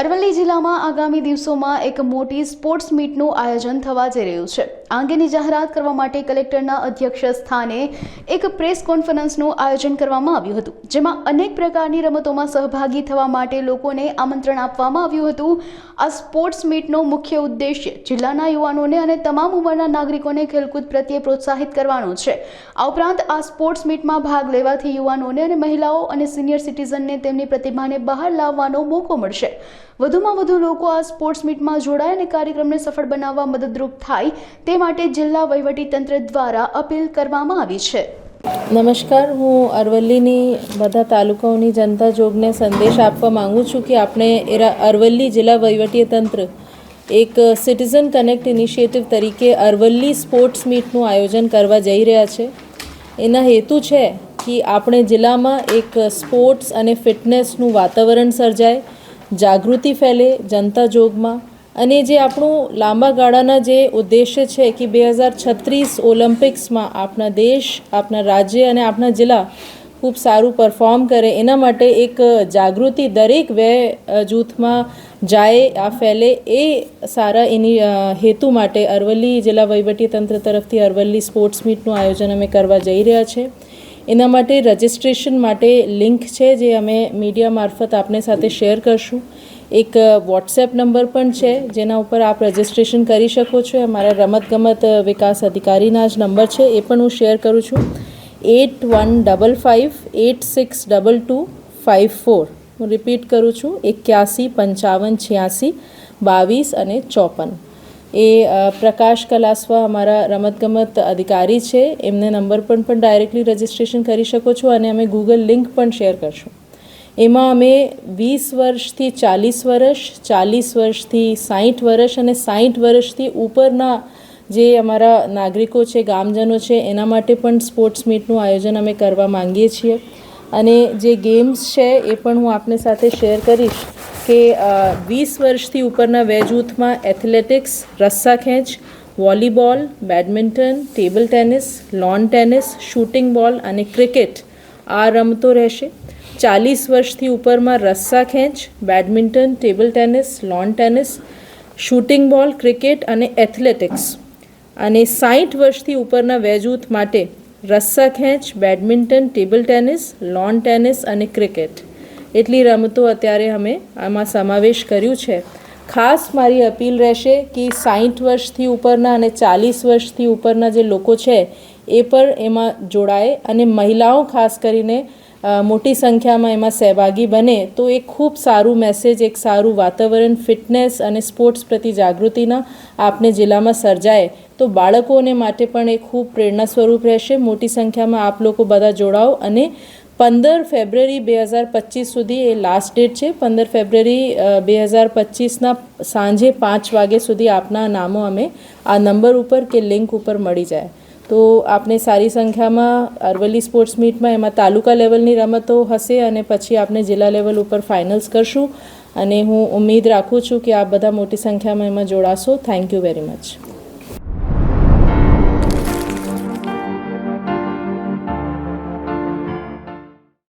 અરવલ્લી જિલ્લામાં આગામી દિવસોમાં એક મોટી સ્પોર્ટ્સ મીટનું આયોજન થવા જઈ રહ્યું છે. આ અંગેની જાહેરાત કરવા માટે કલેક્ટરના અધ્યક્ષ સ્થાને એક પ્રેસ કોન્ફરન્સનું આયોજન કરવામાં આવ્યું હતું, જેમાં અનેક પ્રકારની રમતોમાં સહભાગી થવા માટે લોકોને આમંત્રણ આપવામાં આવ્યું હતું. આ સ્પોર્ટ્સ મીટનો મુખ્ય ઉદ્દેશ્ય જિલ્લાના યુવાનોને અને તમામ ઉંમરના નાગરિકોને ખેલકૂદ પ્રત્યે પ્રોત્સાહિત કરવાનો છે. આ ઉપરાંત આ સ્પોર્ટ્સ મીટમાં ભાગ લેવાથી યુવાનોને અને મહિલાઓ અને સિનિયર સિટીઝનને તેમની પ્રતિભાને બહાર લાવવાનો મોકો મળશે. વધુમાં વધુ લોકો આ સ્પોર્ટ્સ મીટમાં જોડાય અને કાર્યક્રમને સફળ બનાવવા મદદરૂપ થાય તે માટે જિલ્લા વહીવટીતંત્ર દ્વારા અપીલ કરવામાં આવી છે. નમસ્કાર, હું અરવલ્લીની બધા તાલુકાઓની જનતા જોગને સંદેશ આપવા માંગુ છું કે આપણે એરા અરવલ્લી જિલ્લા વહીવટીતંત્ર એક સિટીઝન કનેક્ટ ઇનિશિયેટિવ તરીકે અરવલ્લી સ્પોર્ટ્સ મીટનું આયોજન કરવા જઈ રહ્યા છે. એના હેતુ છે કે આપણે જિલ્લામાં એક સ્પોર્ટ્સ અને ફિટનેસનું વાતાવરણ સર્જાય જાગૃતિ ફેલે જનતા જોગમાં. અને જે આપણું લાંબા ગાળાના જે ઉદ્દેશ્ય છે કે બે હજાર છત્રીસ ઓલિમ્પિક્સમાં આપણા દેશ, આપણા રાજ્ય અને આપણા જિલ્લા ખૂબ સારું પરફોર્મ કરે, એના માટે એક જાગૃતિ દરેક વે જૂથમાં જાય, આ ફેલે એ સારા એની હેતુ માટે અરવલ્લી જિલ્લા વહીવટીતંત્ર તરફથી અરવલ્લી સ્પોર્ટ્સ મીટનું આયોજન અમે કરવા જઈ રહ્યા છે. એના માટે રજિસ્ટ્રેશન માટે લિંક છે જે અમે મીડિયા મારફત આપને સાથે શેર કરશું. એક વોટ્સએપ નંબર પણ છે, જેના ઉપર આપ રજિસ્ટ્રેશન કરી શકો છો. અમારા મારા રમતગમત વિકાસ અધિકારીના જ નંબર છે, એ પણ હું શેર કરું છું. Eight one double five eight six double two five four. હું રિપીટ કરું છું, એક્યાસી, પંચાવન, છ્યાસી, બાવીસ અને ચોપન. એ પ્રકાશ કલાસવા અમારા રમતગમત અધિકારી છે. એમને નંબર પર પણ ડાયરેક્ટલી રજિસ્ટ્રેશન કરી શકો છો અને અમે ગૂગલ લિંક પણ શેર કરશું. એમાં અમે વીસ વર્ષથી ચાલીસ વર્ષ, ચાલીસ વર્ષથી સાહીઠ વર્ષ અને સાહીઠ વર્ષથી ઉપરના જે અમારા નાગરિકો છે, ગામજનો છે, એના માટે પણ સ્પોર્ટ્સ મીટનું આયોજન અમે કરવા માંગીએ છીએ. અને જે ગેમ્સ છે, એ પણ હું આપને સાથે શેર કરીશ. કે વીસ વર્ષથી ઉપરના બે જૂથમાં એથ્લેટિક્સ, રસ્સા ખેંચ, volleyball, badminton, table tennis lawn tennis shooting ball અને ક્રિકેટ આ રમતો રહેશે. ચાલીસ વર્ષથી ઉપરમાં રસ્સા ખેંચ, badminton, table tennis lawn tennis shooting ball cricket અને એથ્લેટિક્સ. અને સાઠ વર્ષથી ઉપરના બે જૂથ માટે રસ્સા ખેંચ, badminton, table tennis lawn tennis અને ક્રિકેટ. એટલી રમતો અત્યારે અમે આમાં સમાવેશ કર્યું છે. ખાસ મારી અપીલ રહેશે કે સાઠ વર્ષથી ઉપરના અને ચાલીસ વર્ષથી ઉપરના જે લોકો છે, એ પણ એમાં જોડાય અને મહિલાઓ ખાસ કરીને મોટી સંખ્યામાં એમાં સહભાગી બને તો એ ખૂબ સારું મેસેજ એક સારું વાતાવરણ ફિટનેસ અને સ્પોર્ટ્સ પ્રતિ જાગૃતિના આપને જિલ્લામાં સર્જાય. તો બાળકોને માટે પણ એ ખૂબ પ્રેરણા સ્વરૂપ રહેશે. મોટી સંખ્યામાં આપ લોકો બધા જોડાઓ અને પંદર ફેબ્રુઆરી બે હજાર પચીસ સુધી એ લાસ્ટ ડેટ છે. પંદર ફેબ્રુઆરી બે હજાર પચીસના સાંજે પાંચ વાગ્યા સુધી આપના નામો અમે આ નંબર ઉપર કે લિંક ઉપર મળી જાય. તો આપને સારી સંખ્યામાં અરવલ્લી સ્પોર્ટ્સ મીટમાં એમાં તાલુકા લેવલની રમતો હશે અને પછી આપણે જિલ્લા લેવલ ઉપર ફાઇનલ્સ કરશું. અને હું ઉમ્મીદ રાખું છું કે આપ બધા મોટી સંખ્યામાં એમાં જોડાશો. Thank you very much